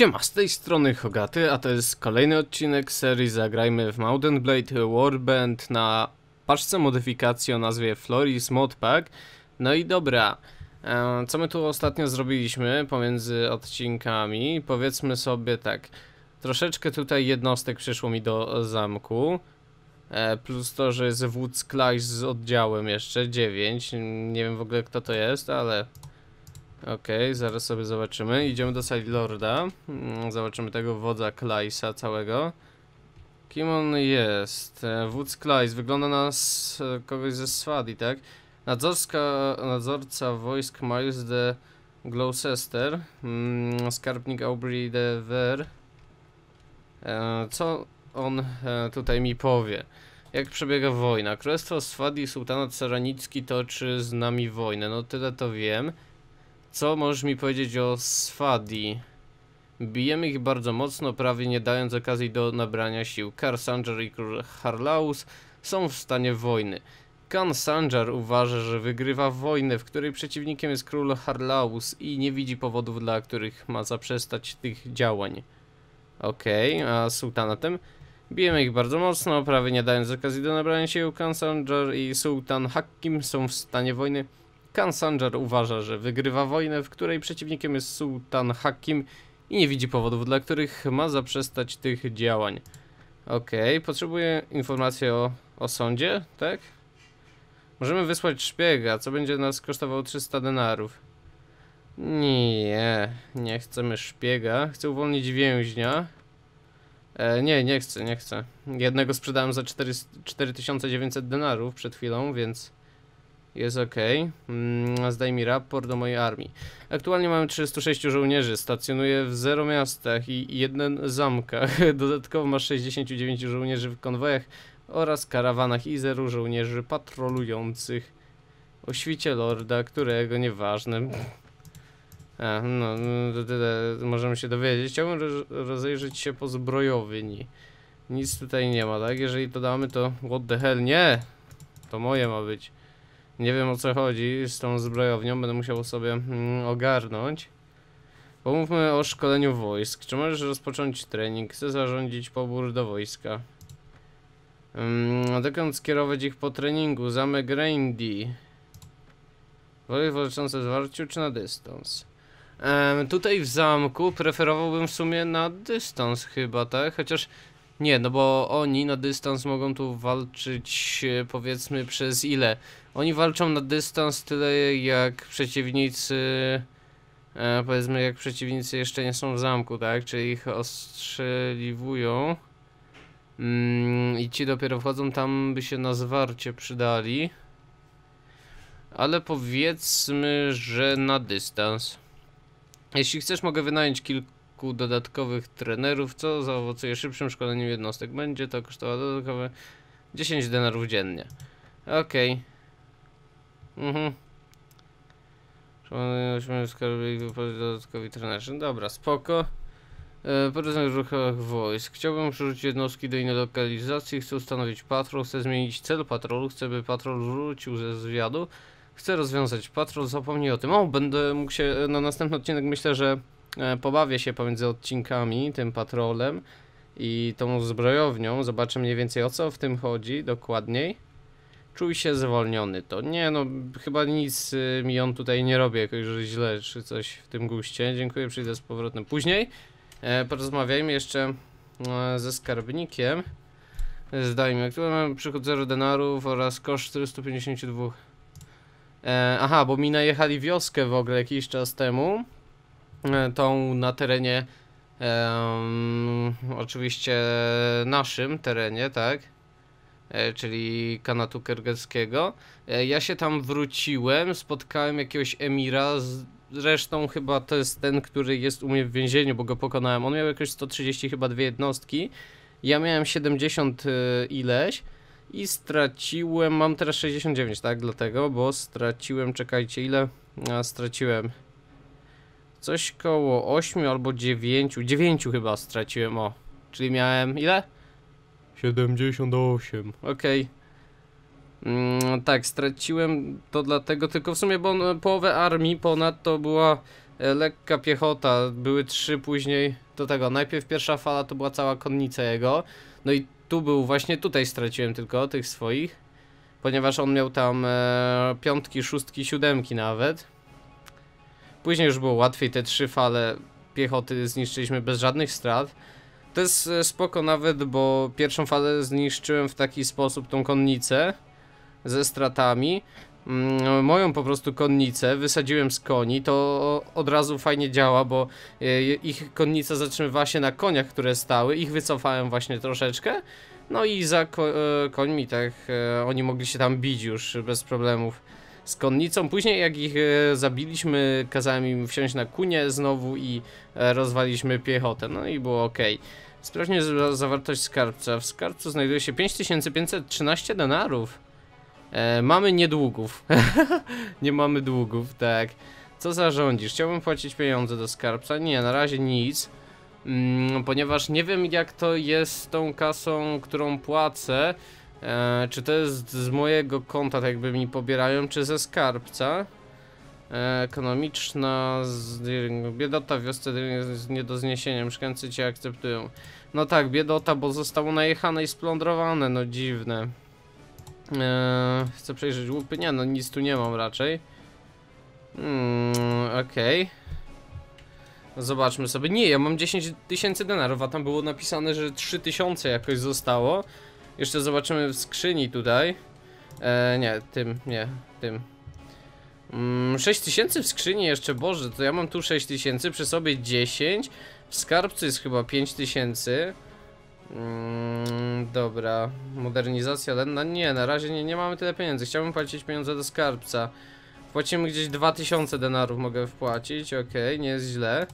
Siema, z tej strony Hogaty, a to jest kolejny odcinek serii Zagrajmy w Mountain Blade Warband na paczce modyfikacji o nazwie Floris Modpack. No i dobra, e, co my tu ostatnio zrobiliśmy pomiędzy odcinkami? Powiedzmy sobie tak, troszeczkę tutaj jednostek przyszło mi do zamku. E, plus to, że jest wódz Klaś z oddziałem jeszcze, 9. Nie wiem w ogóle kto to jest, ale Okej, zaraz sobie zobaczymy. Idziemy do Side Lorda. Mm, Zobaczymy tego wodza Klajsa całego. Kim on jest? E, Wódz Klajs. Wygląda na e, kogoś ze Swadi, tak? Nadzorska, nadzorca wojsk Miles de Gloucester. Mm, skarbnik Aubrey de Ver. E, co on e, tutaj mi powie? Jak przebiega wojna? Królestwo Swadi i sułtanat Saranicki toczy z nami wojnę. No tyle to wiem. Co możesz mi powiedzieć o Swadi? Bijemy ich bardzo mocno, prawie nie dając okazji do nabrania sił. Kar Sanjar i król Harlaus są w stanie wojny. Khan Sanjar uważa, że wygrywa wojnę, w której przeciwnikiem jest król Harlaus i nie widzi powodów, dla których ma zaprzestać tych działań. Okej, a sułtanatem? Bijemy ich bardzo mocno, prawie nie dając okazji do nabrania sił. Khan Sanjar i sułtan Hakim są w stanie wojny. Khan Sanjar uważa, że wygrywa wojnę, w której przeciwnikiem jest sułtan Hakim i nie widzi powodów, dla których ma zaprzestać tych działań. Okej, potrzebuję informacji o, o sądzie, tak? Możemy wysłać szpiega, co będzie nas kosztowało 300 denarów. Nie, nie chcemy szpiega. Chcę uwolnić więźnia. E, nie, nie chcę, nie chcę. Jednego sprzedałem za 4, 4900 denarów przed chwilą, więc... Jest ok. Mm, zdaj mi raport do mojej armii. Aktualnie mamy 306 żołnierzy, stacjonuję w 0 miastach i jeden zamkach. Dodatkowo ma 69 żołnierzy w konwojach oraz karawanach i 0 żołnierzy patrolujących o świcie lorda, którego nieważne. A, no, no, to tyle możemy się dowiedzieć. Chciałbym roz- rozejrzeć się po zbrojowni. Nic tutaj nie ma, tak? Jeżeli to damy, to what the hell, nie! To moje ma być. Nie wiem o co chodzi z tą zbrojownią, będę musiał sobie mm, ogarnąć. Pomówmy o szkoleniu wojsk. Czy możesz rozpocząć trening? Chcę zarządzić pobór do wojska. Um, dokąd skierować ich po treningu? Zamek Randy. Wojsk walczące zwarciu czy na dystans? Tutaj w zamku preferowałbym w sumie na dystans chyba, tak? Chociaż nie, no bo oni na dystans mogą tu walczyć e, powiedzmy przez ile? Oni walczą na dystans tyle jak przeciwnicy e, powiedzmy jak przeciwnicy jeszcze nie są w zamku, tak? Czyli ich ostrzeliwują. Mm, I ci dopiero wchodzą tam by się na zwarcie przydali. Ale powiedzmy, że na dystans. Jeśli chcesz mogę wynająć kilku dodatkowych trenerów, co zaowocuje szybszym szkoleniem jednostek. Będzie to kosztowało dodatkowe 10 denarów dziennie. Okej. Mhm. Szanowni skarby i wypłaty dodatkowi trenerzy. Dobra, spoko. E, po różnych ruchach wojsk. Chciałbym przerzucić jednostki do innej lokalizacji. Chcę ustanowić patrol. Chcę zmienić cel patrolu. Chcę, by patrol wrócił ze zwiadu. Chcę rozwiązać patrol. Zapomnij o tym. O, będę mógł się na następny odcinek myślę, że e, pobawię się pomiędzy odcinkami tym patrolem i tą zbrojownią. Zobaczę mniej więcej o co w tym chodzi dokładniej. Czuj się zwolniony to. Nie no, chyba nic y, mi on tutaj nie robi jakoś że źle czy coś w tym guście. Dziękuję, przyjdę z powrotem później. E, porozmawiajmy jeszcze e, ze skarbnikiem. Zdajmy, aktualnie przychód 0 denarów oraz koszt 452. E, aha, bo mi najechali wioskę w ogóle jakiś czas temu. E, tą na terenie em, oczywiście naszym terenie, tak? e, czyli kanatu kergelskiego. E, ja się tam wróciłem, spotkałem jakiegoś emira, zresztą chyba to jest ten, który jest u mnie w więzieniu, bo go pokonałem. On miał jakieś 130 chyba dwie jednostki, ja miałem 70 e, ileś i straciłem, mam teraz 69, tak, dlatego, bo straciłem, czekajcie, ile? A, straciłem coś koło 8 albo 9, 9 chyba straciłem, o, czyli miałem ile? 78. Okej. Mm, tak, straciłem to dlatego, tylko w sumie, bo połowę armii ponad to była e, lekka piechota. Były trzy później do tego. Najpierw pierwsza fala to była cała konnica jego. No i tu był, właśnie tutaj straciłem tylko tych swoich. Ponieważ on miał tam e, piątki, szóstki, siódemki nawet. Później już było łatwiej, te trzy fale piechoty zniszczyliśmy bez żadnych strat. To jest e, spoko nawet, bo pierwszą falę zniszczyłem w taki sposób, tą konnicę ze stratami. Mm, moją po prostu konnicę wysadziłem z koni, to od razu fajnie działa, bo e, ich konnica zatrzymywała się na koniach, które stały, ich wycofałem właśnie troszeczkę. No i za ko e, końmi tak oni mogli się tam bić już bez problemów z konnicą. Później jak ich e, zabiliśmy, kazałem im wsiąść na kunie znowu i e, rozwaliśmy piechotę. No i było ok. Sprawdźmy zawartość skarbca. W skarbcu znajduje się 5513 denarów. E, mamy niedługów. nie mamy długów, tak. Co zarządzisz? Chciałbym płacić pieniądze do skarbca? Nie, na razie nic. Mm, ponieważ nie wiem jak to jest z tą kasą, którą płacę. E, czy to jest z mojego konta, tak jakby mi pobierają, czy ze skarbca? E, ekonomiczna, z, biedota w wiosce jest nie do zniesienia, mieszkańcy cię akceptują. No tak, biedota, bo zostało najechane i splądrowane, no dziwne. E, chcę przejrzeć łupy, nie no nic tu nie mam raczej. Hmm, okej. Okay. Zobaczmy sobie, nie, ja mam 10 tysięcy denarów, a tam było napisane, że 3000 jakoś zostało. Jeszcze zobaczymy w skrzyni tutaj. E, nie, tym, nie, tym. Mm, 6000 w skrzyni jeszcze, Boże, to ja mam tu 6000, przy sobie 10. W skarbcu jest chyba 5000. Mm, dobra, modernizacja lenna. Nie, na razie nie, nie mamy tyle pieniędzy. Chciałbym płacić pieniądze do skarbca. Płacimy gdzieś 2000 denarów mogę wpłacić, okej, okay, nie jest źle.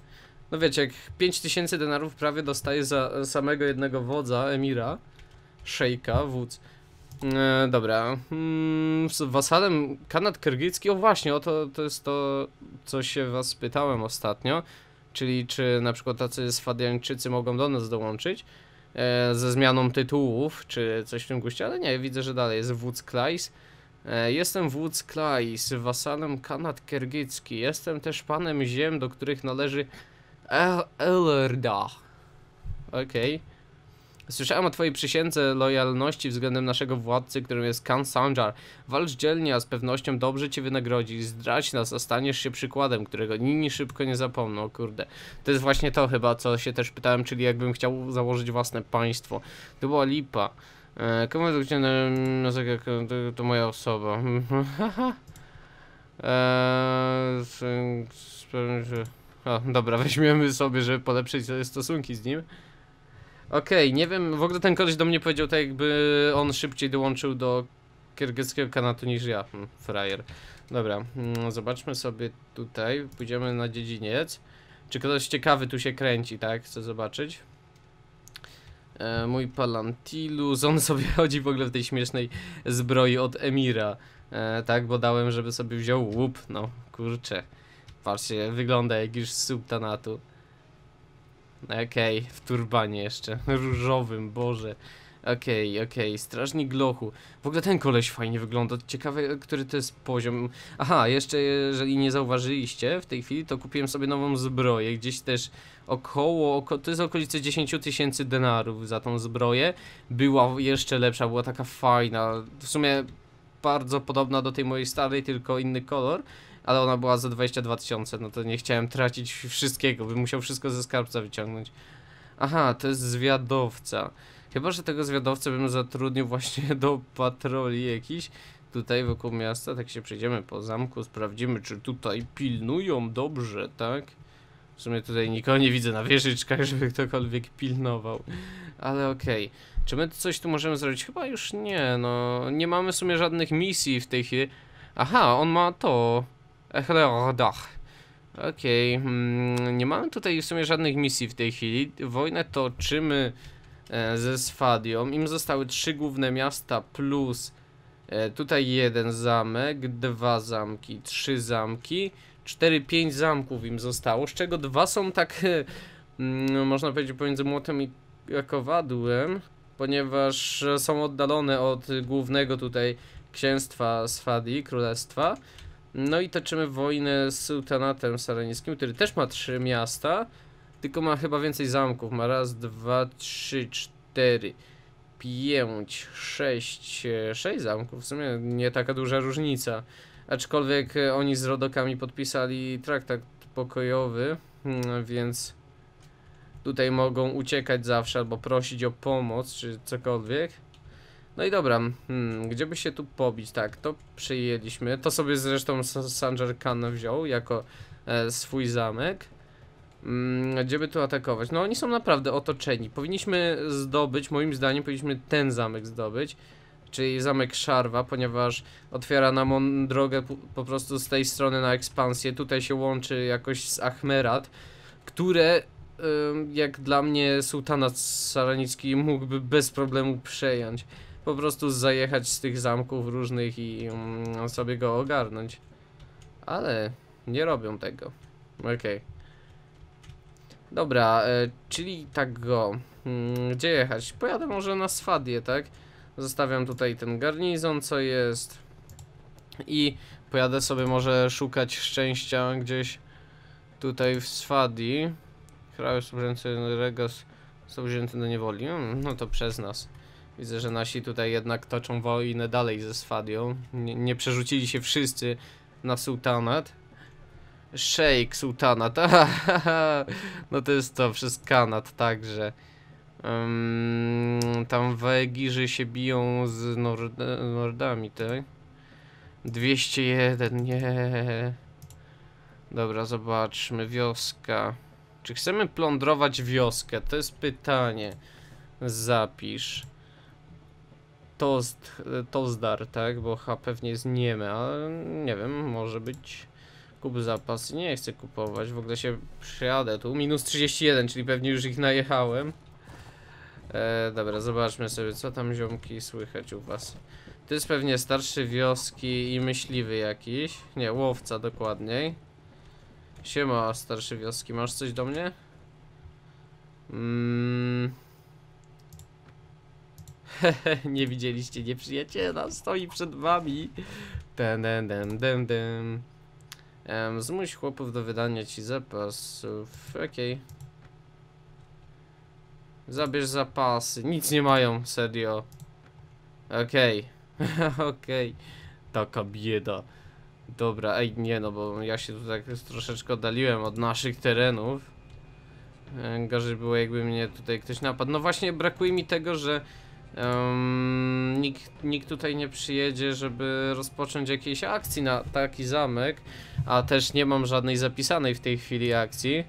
No wiecie, jak 5000 denarów prawie dostaję za samego jednego wodza, Emira. Szejka, wódz. E, dobra. Hmm, z wasalem Kanad Kyrgyzski. O właśnie, o to, to jest to, co się was pytałem ostatnio. Czyli czy na przykład tacy Swadiańczycy mogą do nas dołączyć ze zmianą tytułów, czy coś w tym guście, ale nie, widzę, że dalej jest wódz Klajs. E, jestem wódz Klajs, wasalem Kanad Kyrgyzski. Jestem też panem ziem, do których należy El Elerda. Okej. Okay. Słyszałem o twojej przysiędze lojalności względem naszego władcy, którym jest Khan Sanjar. Walcz dzielnie, a z pewnością dobrze cię wynagrodzi. Zdradź nas, a staniesz się przykładem, którego inni szybko nie zapomną. Kurde. To jest właśnie to chyba, co się też pytałem, czyli jakbym chciał założyć własne państwo. To była lipa. E, komu to, to, moja osoba. eee, o, dobra, weźmiemy sobie, żeby polepszyć stosunki z nim. Okej, okay, nie wiem, w ogóle ten koleś do mnie powiedział tak jakby on szybciej dołączył do kyrgyzskiego kanatu niż ja, hmm, frajer. Dobra, hmm, zobaczmy sobie tutaj, pójdziemy na dziedziniec. Czy ktoś ciekawy tu się kręci, tak? Chcę zobaczyć. E, mój Palantilus, on sobie chodzi w ogóle w tej śmiesznej zbroi od Emira. E, tak, bo dałem, żeby sobie wziął łup, no kurczę. Patrzcie, wygląda jak już z subtanatu. Okej, okay, w turbanie jeszcze. Różowym, boże. Okej, okay, okej, okay. strażnik lochu. W ogóle ten koleś fajnie wygląda. Ciekawe, który to jest poziom. Aha, jeszcze jeżeli nie zauważyliście w tej chwili, to kupiłem sobie nową zbroję. Gdzieś też około, oko, to jest okolice 10 tysięcy denarów za tą zbroję. Była jeszcze lepsza, była taka fajna. W sumie bardzo podobna do tej mojej starej, tylko inny kolor ale ona była za 22 tysiące, no to nie chciałem tracić wszystkiego, bym musiał wszystko ze skarbca wyciągnąć. Aha, to jest zwiadowca. Chyba, że tego zwiadowcę bym zatrudnił właśnie do patroli jakiś tutaj wokół miasta, tak się przejdziemy po zamku, sprawdzimy, czy tutaj pilnują dobrze, tak? W sumie tutaj nikogo nie widzę na wieżyczkach, żeby ktokolwiek pilnował, ale okej. Okay. Czy my coś tu możemy zrobić? Chyba już nie, no, nie mamy w sumie żadnych misji w tej chwili. Aha, on ma to, Echlerodach. Okej, okay. hmm, nie mamy tutaj w sumie żadnych misji w tej chwili. Wojnę toczymy e, ze Sfadią. Im zostały trzy główne miasta plus e, tutaj jeden zamek, dwa zamki, trzy zamki, cztery, pięć zamków im zostało, z czego dwa są tak, e, mm, można powiedzieć, pomiędzy młotem i kowadłem. ponieważ są oddalone od głównego tutaj księstwa Swadi, królestwa. No i toczymy wojnę z sułtanatem saranickim, który też ma trzy miasta, tylko ma chyba więcej zamków. Ma raz, dwa, trzy, cztery, pięć, sześć, sześć zamków. W sumie nie taka duża różnica. Aczkolwiek oni z rodokami podpisali traktat pokojowy, mm, więc tutaj mogą uciekać zawsze albo prosić o pomoc czy cokolwiek. No i dobra, hmm, gdzie by się tu pobić? Tak, to przejęliśmy. To sobie zresztą Sanjar Khan wziął jako e, swój zamek. Mm, gdzie by tu atakować? No oni są naprawdę otoczeni. Powinniśmy zdobyć, moim zdaniem, powinniśmy ten zamek zdobyć. Czyli zamek Szarwa, ponieważ otwiera nam on drogę po, prostu z tej strony na ekspansję. Tutaj się łączy jakoś z Achmerat, które jak dla mnie sułtanat saranicki mógłby bez problemu przejąć. Po prostu zajechać z tych zamków różnych i ym, sobie go ogarnąć. Ale nie robią tego. Okej. Dobra, e, czyli tak go. Mm, gdzie jechać? Pojadę może na Swadię, tak? Zostawiam tutaj ten garnizon, co jest. I pojadę sobie może szukać szczęścia gdzieś tutaj w Swadii. Kraje służący Regos są wzięty do niewoli. Mm, No to przez nas. Widzę, że nasi tutaj jednak toczą wojnę dalej ze Swadią. Nie, nie przerzucili się wszyscy na sułtanat. Szejk sułtanat. no to jest to przez Kanat także. Ym, tam Wegirzy się biją z Nord Nordami, tak? 201, nie. Dobra, zobaczmy. Wioska. Czy chcemy plądrować wioskę? To jest pytanie. Zapisz. Tost, Tozdar, tak? Bo H pewnie jest niemy, ale nie wiem, może być. Kup zapas. Nie chcę kupować, w ogóle się przyjadę tu. Minus 31, czyli pewnie już ich najechałem. E, dobra, zobaczmy sobie, co tam ziomki słychać u was. To jest pewnie starszy wioski i myśliwy jakiś. Nie, łowca dokładniej. Siema, starszy wioski, masz coś do mnie? Mm. Nie widzieliście nieprzyjaciela, stoi przed wami. Ten, ten, ten, ten. Um, zmuś chłopów do wydania ci zapasów. Okej. Zabierz zapasy. Nic nie mają, serio. Okej. Okej. Taka bieda. Dobra, ej, nie no, bo ja się tu tak troszeczkę oddaliłem od naszych terenów. Gorzej było jakby mnie tutaj ktoś napadł. No właśnie brakuje mi tego, że em, nikt, nikt tutaj nie przyjedzie, żeby rozpocząć jakiejś akcji na taki zamek, a też nie mam żadnej zapisanej w tej chwili akcji.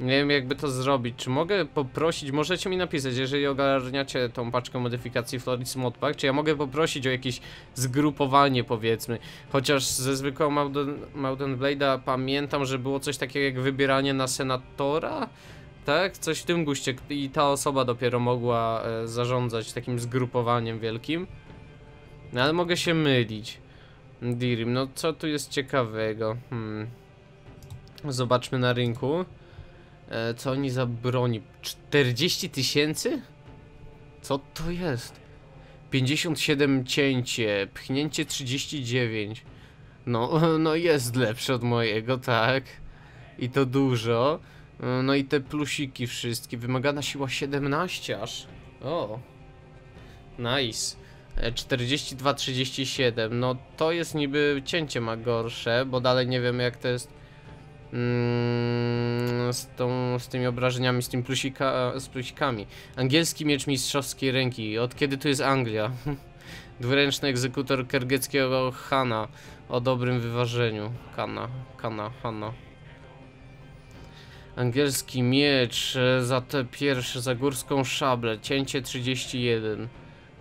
Nie wiem jakby to zrobić. Czy mogę poprosić, możecie mi napisać, jeżeli ogarniacie tą paczkę modyfikacji Floris Modpack, czy ja mogę poprosić o jakieś zgrupowanie powiedzmy. Chociaż ze zwykłego Mountain, Mountain Blade'a pamiętam, że było coś takiego jak wybieranie na senatora? Tak? Coś w tym guście i ta osoba dopiero mogła e, zarządzać takim zgrupowaniem wielkim. No ale mogę się mylić. Dirim, no co tu jest ciekawego? Hmm. Zobaczmy na rynku. E, co oni za broni? 40 tysięcy? Co to jest? 57 cięcie, pchnięcie 39. No, no jest lepsze od mojego, tak. I to dużo. E, No i te plusiki wszystkie. Wymagana siła 17 aż. O. Nice. E, 42-37. No to jest niby cięcie ma gorsze, bo dalej nie wiem jak to jest mm, z, tą, z tymi obrażeniami, z tym plusika, z plusikami. Angielski miecz mistrzowskiej ręki. Od kiedy tu jest Anglia? Dwuręczny egzekutor kergeckiego Hana o dobrym wyważeniu. Kana, Kana, Hanna. Angielski miecz za te pierwsze, za górską szablę. Cięcie 31.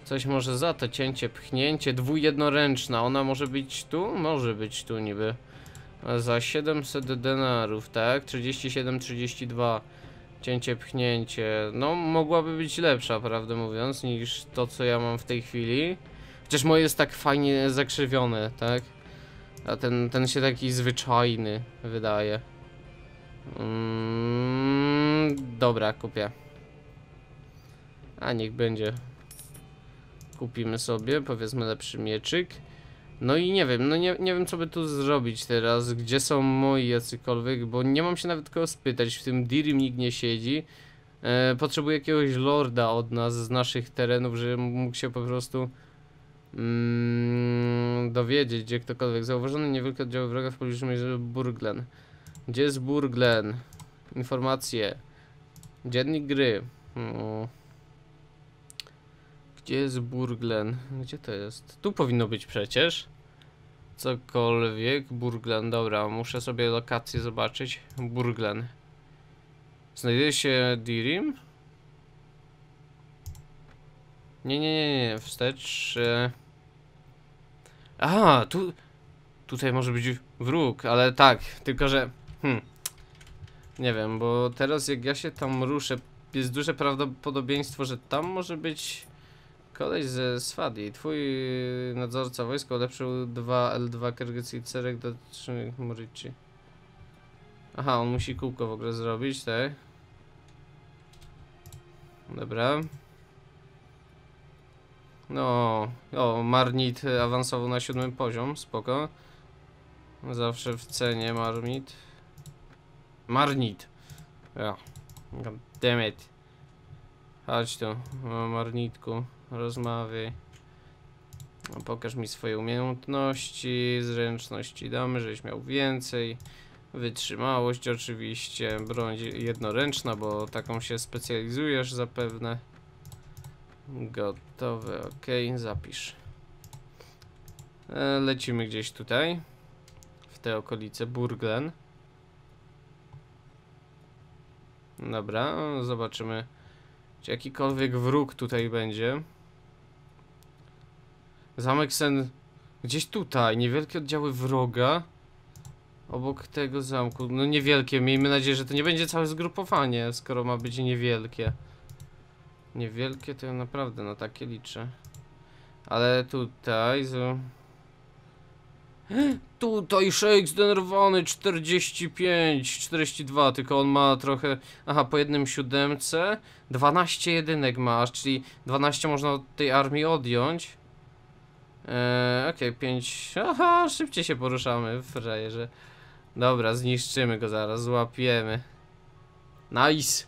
Coś może za to cięcie, pchnięcie, dwujednoręczna. Ona może być tu? Może być tu niby. Za 700 denarów, tak? 37, 32. Cięcie, pchnięcie. No, mogłaby być lepsza, prawdę mówiąc, niż to, co ja mam w tej chwili. Chociaż moje jest tak fajnie zakrzywione, tak? A ten, ten się taki zwyczajny wydaje. Mm, dobra, kupię. A niech będzie. Kupimy sobie, powiedzmy, lepszy mieczyk. No i nie wiem, no nie, nie wiem co by tu zrobić teraz, gdzie są moi jacykolwiek, bo nie mam się nawet kogo spytać, w tym Dirim nikt nie siedzi. E, potrzebuję jakiegoś lorda od nas, z naszych terenów, żeby mógł się po prostu mm, dowiedzieć, gdzie ktokolwiek. Zauważony niewielkie oddziały wroga w pobliżu Burglen. Gdzie jest Burglen? Informacje. Dziennik gry. Gdzie jest Burglen? Gdzie to jest? Tu powinno być przecież. Cokolwiek. Burglen, dobra, muszę sobie lokację zobaczyć. Burglen. Znajduje się Dirim? Nie, nie, nie, nie, wstecz. E... Aha, tu. Tutaj może być wróg, ale tak, tylko że. Hmm. Nie wiem, bo teraz jak ja się tam ruszę, jest duże prawdopodobieństwo, że tam może być koleś ze Swadi. Twój nadzorca wojska ulepszył 2 L2 Kyrgyzsterek do 3 Morici. Aha, on musi kółko w ogóle zrobić, tak? Dobra. No, o, Marnit awansował na siódmy poziom, spoko. Zawsze w cenie Marnit. Marnit. Ja. God damn it. Chodź tu, Marnitku, rozmawiaj. No, pokaż mi swoje umiejętności, zręczności damy, żebyś miał więcej. Wytrzymałość oczywiście, broń jednoręczna, bo taką się specjalizujesz zapewne. Gotowe, ok, zapisz. E, lecimy gdzieś tutaj, w te okolice Burglen. Dobra, zobaczymy, czy jakikolwiek wróg tutaj będzie. Zamek Sen gdzieś tutaj, niewielkie oddziały wroga. Obok tego zamku, no niewielkie, miejmy nadzieję, że to nie będzie całe zgrupowanie, skoro ma być niewielkie. Niewielkie to ja naprawdę na takie liczę. Ale tutaj... Z... Tutaj Shake zdenerwowany 45, 42, tylko on ma trochę... Aha, po jednym siódemce 12 jedynek masz, czyli 12 można od tej armii odjąć. Eee, Okej, okay, 5... Aha, szybciej się poruszamy frajerze. Dobra, zniszczymy go zaraz, złapiemy. Nice!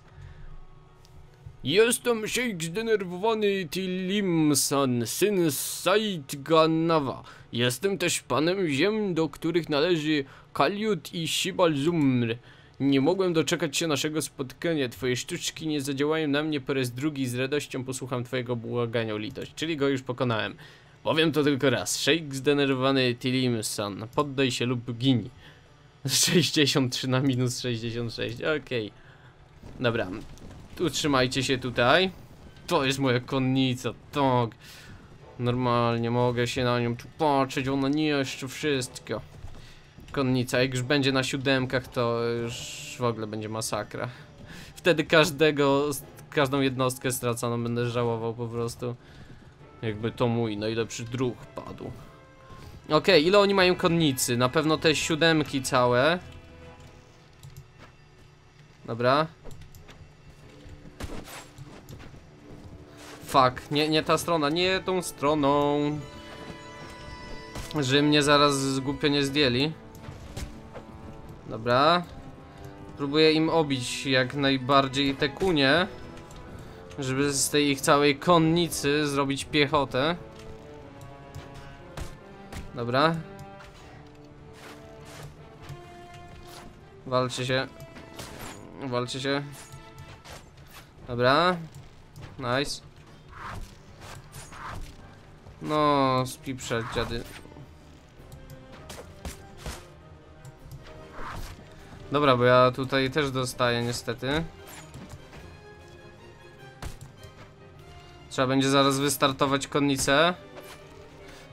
Jestem szejk zdenerwowany Tilimsan, syn Said Ganawa. Jestem też panem ziem, do których należy Kaliut i Shibal Zumr. Nie mogłem doczekać się naszego spotkania. Twoje sztuczki nie zadziałają na mnie po raz drugi. Z radością posłucham twojego błagania o litość. Czyli go już pokonałem. Powiem to tylko raz. Szejk zdenerwowany Tilimsan. Poddaj się lub gini. 63 na minus 66. Okej. Okay. Dobra, Utrzymajcie się tutaj. To jest moja konnica, tak. Normalnie mogę się na nią tu patrzeć, ona niszczy wszystko. Konnica, jak już będzie na siódemkach, to już w ogóle będzie masakra. Wtedy każdego, każdą jednostkę straconą będę żałował po prostu. Jakby to mój najlepszy druh padł. Okej, okay, ile oni mają konnicy? Na pewno te siódemki całe. Dobra. Fuck, nie, nie ta strona, nie tą stroną. Że mnie zaraz głupio nie zdjęli. Dobra. Próbuję im obić jak najbardziej te kunie. Żeby z tej ich całej konnicy zrobić piechotę. Dobra. Walcie się. Walcie się. Dobra. Nice. No, spieprzać dziady. Dobra, bo ja tutaj też dostaję niestety. Trzeba będzie zaraz wystartować konnicę.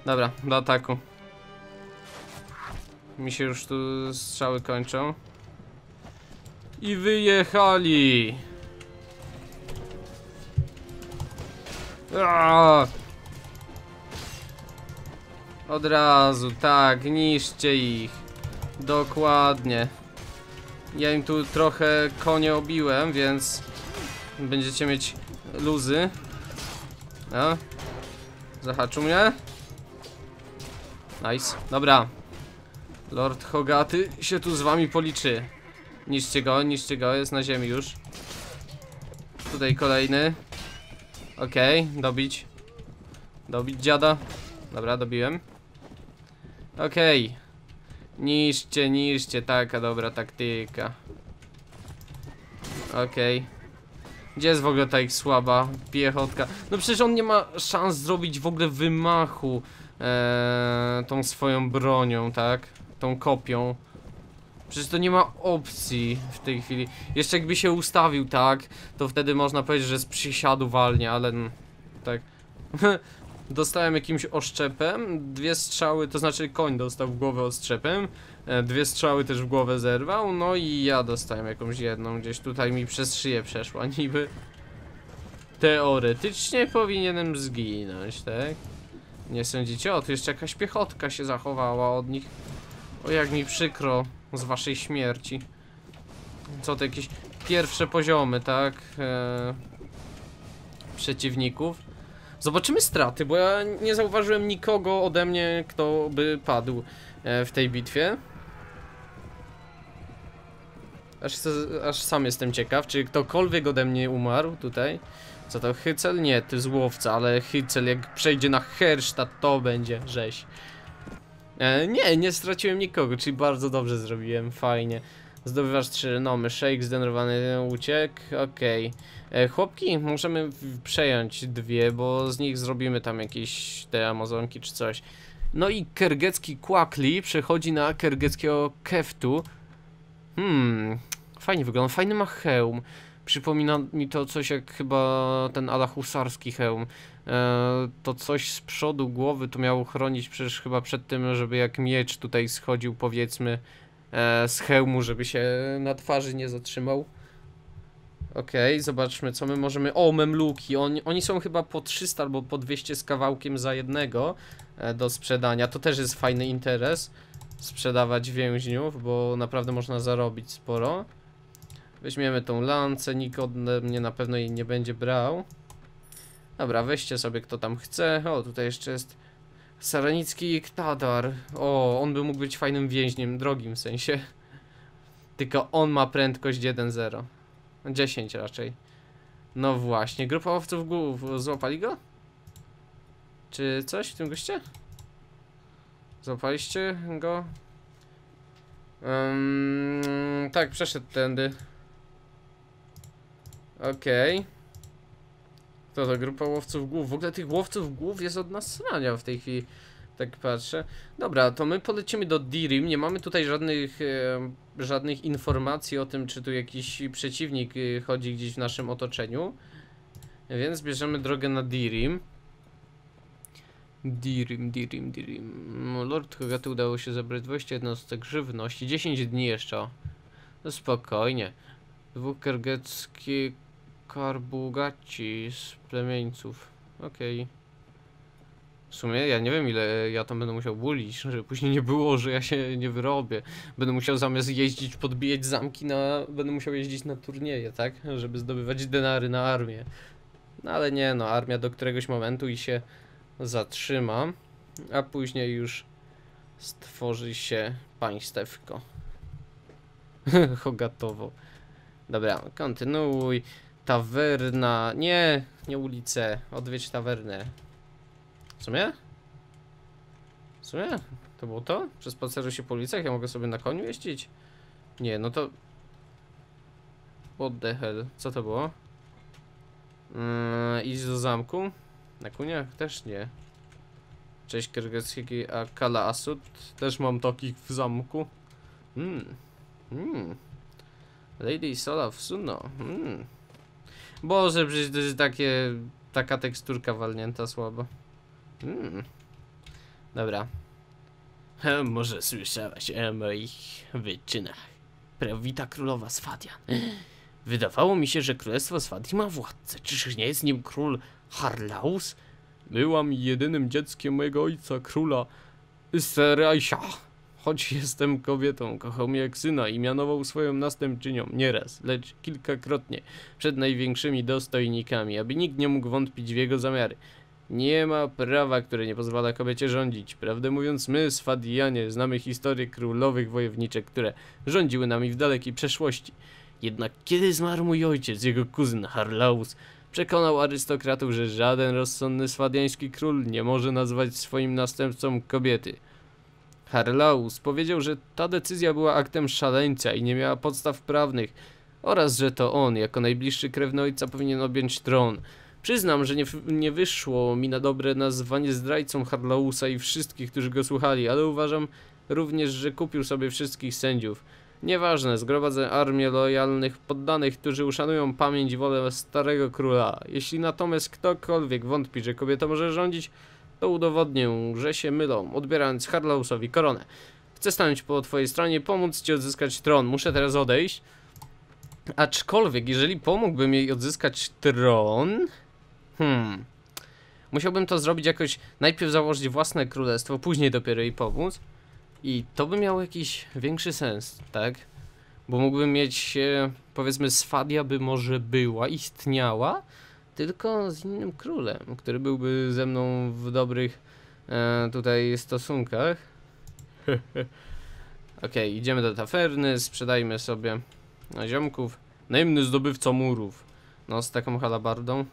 Dobra, do ataku. Mi się już tu strzały kończą. I wyjechali! Aaaa! Od razu, tak, niszcie ich. Dokładnie. Ja im tu trochę konie obiłem, więc będziecie mieć luzy. No. Zahaczył mnie. Nice. Dobra. Lord Hogaty się tu z wami policzy. Niszcie go, niszcie go, jest na ziemi już. Tutaj kolejny. Okej, dobić. Dobić dziada. Dobra, dobiłem. Okej. Niszcie, niszcie, taka dobra taktyka. Okej. Gdzie jest w ogóle ta ich słaba piechotka? No przecież on nie ma szans zrobić w ogóle wymachu ee, tą swoją bronią, tak? Tą kopią. Przecież to nie ma opcji w tej chwili. Jeszcze jakby się ustawił tak, to wtedy można powiedzieć, że z przysiadu walnie, ale tak. Dostałem jakimś oszczepem, dwie strzały, to znaczy koń dostał w głowę ostrzepem, e, dwie strzały też w głowę zerwał, no i ja dostałem jakąś jedną, gdzieś tutaj mi przez szyję przeszła niby. Teoretycznie powinienem zginąć, tak? Nie sądzicie? O, tu jeszcze jakaś piechotka się zachowała od nich. O, jak mi przykro z waszej śmierci. Co to jakieś pierwsze poziomy, tak? E, przeciwników. Zobaczymy straty, bo ja nie zauważyłem nikogo ode mnie, kto by padł e, w tej bitwie. Aż, aż sam jestem ciekaw, czy ktokolwiek ode mnie umarł tutaj. Co to, Hycel? Nie, to jest łowca, ale Hycel jak przejdzie na Herstadt, to będzie rzeź. E, nie, nie straciłem nikogo, czyli bardzo dobrze zrobiłem, fajnie. Zdobywasz trzy renomy, Shake zdenerwowany uciekł, okej. E, Chłopki, możemy przejąć dwie, bo z nich zrobimy tam jakieś te amazonki czy coś. No i kergecki Quackly przechodzi na kergeckiego Keftu. Hmm, fajnie wygląda, fajny ma hełm. Przypomina mi to coś jak chyba ten ala husarski hełm. E, to coś z przodu głowy to miało chronić przecież chyba przed tym, żeby jak miecz tutaj schodził powiedzmy z hełmu, żeby się na twarzy nie zatrzymał. Okej, zobaczmy co my możemy. O, memluki. Oni, oni są chyba po 300 albo po 200 z kawałkiem za jednego e, do sprzedania. To też jest fajny interes. Sprzedawać więźniów, bo naprawdę można zarobić sporo. Weźmiemy tą lancę, nikt ode mnie na pewno jej nie będzie brał. Dobra, weźcie sobie kto tam chce. O, tutaj jeszcze jest Saranicki Ktadar. O, on by mógł być fajnym więźniem, drogim w sensie. Tylko on ma prędkość 1.0. 10 raczej. No właśnie, grupa łowców głów. Złapali go? Czy coś w tym goście? Złapaliście go? Ym, tak, przeszedł tędy. Okej. To to grupa łowców głów. W ogóle tych łowców głów jest od nas srania w tej chwili. Tak patrzę. Dobra, to my polecimy do Dirim. Nie mamy tutaj żadnych, e, żadnych informacji o tym, czy tu jakiś przeciwnik e, chodzi gdzieś w naszym otoczeniu. Więc bierzemy drogę na Dirim. Dirim, Dirim, Dirim. Lord Hogaty udało się zebrać 20 jednostek żywności. 10 dni jeszcze. No spokojnie. Dwóch kergeckich karbugaci z plemieńców. Okej. W sumie ja nie wiem ile ja tam będę musiał bulić, żeby później nie było, że ja się nie wyrobię. Będę musiał zamiast jeździć, podbijać zamki na... Będę musiał jeździć na turnieje, tak? Żeby zdobywać denary na armię. No ale nie no, armia do któregoś momentu i się zatrzyma, a później już stworzy się państewko. Hogatowo. Dobra, kontynuuj. Tawerna. Nie, nie ulicę. Odwiedź tawernę. W sumie? W sumie? To było to? Przez spaceru się po ulicach? Ja mogę sobie na koniu jeździć? Nie, no to... What the hell? Co to było? Yy, idź do zamku? Na koniach? Też nie. Cześć Kyrgyzski, a Kala Asud? Też mam takich w zamku. Hmm. Hmm. Lady Sola w Suno. Hmm. Boże, przecież to jest takie... Taka teksturka walnięta słabo. Hmm. Dobra. Może słyszałaś o moich wyczynach. Prawita królowa Swadian. Wydawało mi się, że królestwo Swadi ma władcę. Czyż nie jest nim król Harlaus? Byłam jedynym dzieckiem mojego ojca, króla Serajsia. Choć jestem kobietą, kochał mnie jak syna i mianował swoją następczynią nie raz, lecz kilkakrotnie przed największymi dostojnikami, aby nikt nie mógł wątpić w jego zamiary. Nie ma prawa, które nie pozwala kobiecie rządzić. Prawdę mówiąc, my, Swadianie, znamy historię królowych wojowniczek, które rządziły nami w dalekiej przeszłości. Jednak kiedy zmarł mój ojciec, jego kuzyn Harlaus, przekonał arystokratów, że żaden rozsądny swadiański król nie może nazwać swoim następcą kobiety. Harlaus powiedział, że ta decyzja była aktem szaleńca i nie miała podstaw prawnych oraz, że to on, jako najbliższy krewny ojca, powinien objąć tron. Przyznam, że nie, nie wyszło mi na dobre nazwanie zdrajcą Harlausa i wszystkich, którzy go słuchali, ale uważam również, że kupił sobie wszystkich sędziów. Nieważne, zgromadzę armię lojalnych poddanych, którzy uszanują pamięć i wolę starego króla. Jeśli natomiast ktokolwiek wątpi, że kobieta może rządzić, to udowodnię, że się mylą, odbierając Harlausowi koronę. Chcę stanąć po twojej stronie, pomóc ci odzyskać tron. Muszę teraz odejść. Aczkolwiek, jeżeli pomógłbym jej odzyskać tron... Hmm... Musiałbym to zrobić jakoś, najpierw założyć własne królestwo, później dopiero jej pomóc. I to by miało jakiś większy sens, tak? Bo mógłbym mieć, powiedzmy, Swadia by może była, istniała, tylko z innym królem, który byłby ze mną w dobrych e, tutaj stosunkach. Okej, idziemy do taferny, sprzedajmy sobie ziomków. Najemny zdobywca murów. No, z taką halabardą.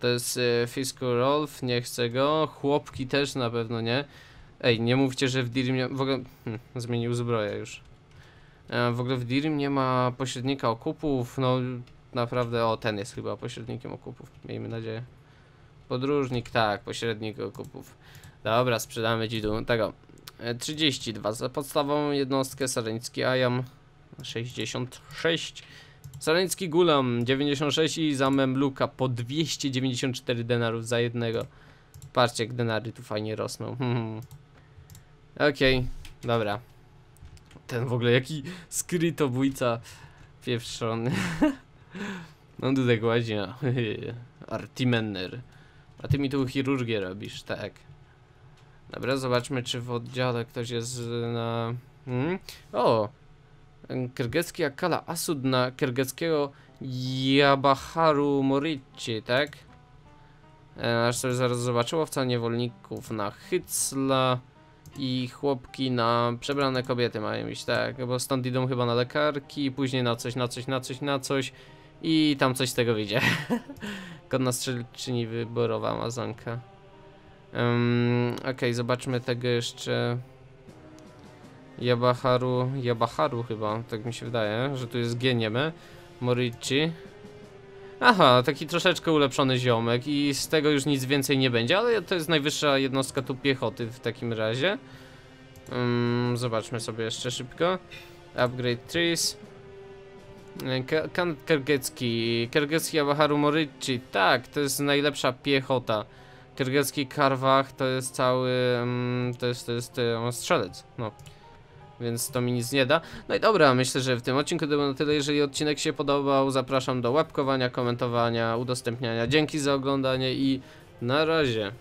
To jest e, Rolf, nie chcę go. Chłopki też na pewno nie. Ej, nie mówcie, że w Dirim nie... w ogóle... Hm, zmienił zbroję już. E, w ogóle w Dirim nie ma pośrednika okupów, no naprawdę, o ten jest chyba pośrednikiem okupów, miejmy nadzieję. Podróżnik, tak, pośrednik okupów. Dobra, sprzedamy tu tego. E, 32 za podstawową jednostkę, Sareński Ajam 66. Sareński Gulam 96 i za Memluka po 294 denarów za jednego. Patrzcie jak denary tu fajnie rosną. Hmm. Okej, dobra. Ten w ogóle jaki skrytobójca pieprzony. No tutaj gładzia. Artimenner. A ty mi tu chirurgię robisz, tak. Dobra, zobaczmy czy w oddziale ktoś jest na... Hmm? O! Kyrgyzski Akala Asud na kyrgyzskiego Jabaharu Morici, tak? E, aż sobie zaraz zobaczyło łowca niewolników na Hycla i chłopki na przebrane kobiety mają iść, tak? Bo stąd idą chyba na lekarki, później na coś, na coś, na coś, na coś i tam coś z tego wyjdzie. Kodna strzelczyni wyborowa Amazonka. Um, Okej, zobaczmy tego jeszcze. Jabaharu, Jabaharu chyba, tak mi się wydaje, że tu jest Geniemy. Morici. Aha, taki troszeczkę ulepszony ziomek i z tego już nic więcej nie będzie, ale to jest najwyższa jednostka tu piechoty w takim razie. Um, zobaczmy sobie jeszcze szybko. Upgrade trees. Ka- Kan Kergecki, Kergecki Awaharu Morici, tak, to jest najlepsza piechota. Kergecki Karwach to jest cały, um, to jest, to jest um, strzelec, no. Więc to mi nic nie da. No i dobra, myślę, że w tym odcinku to było na tyle. Jeżeli odcinek się podobał, zapraszam do łapkowania, komentowania, udostępniania. Dzięki za oglądanie i na razie.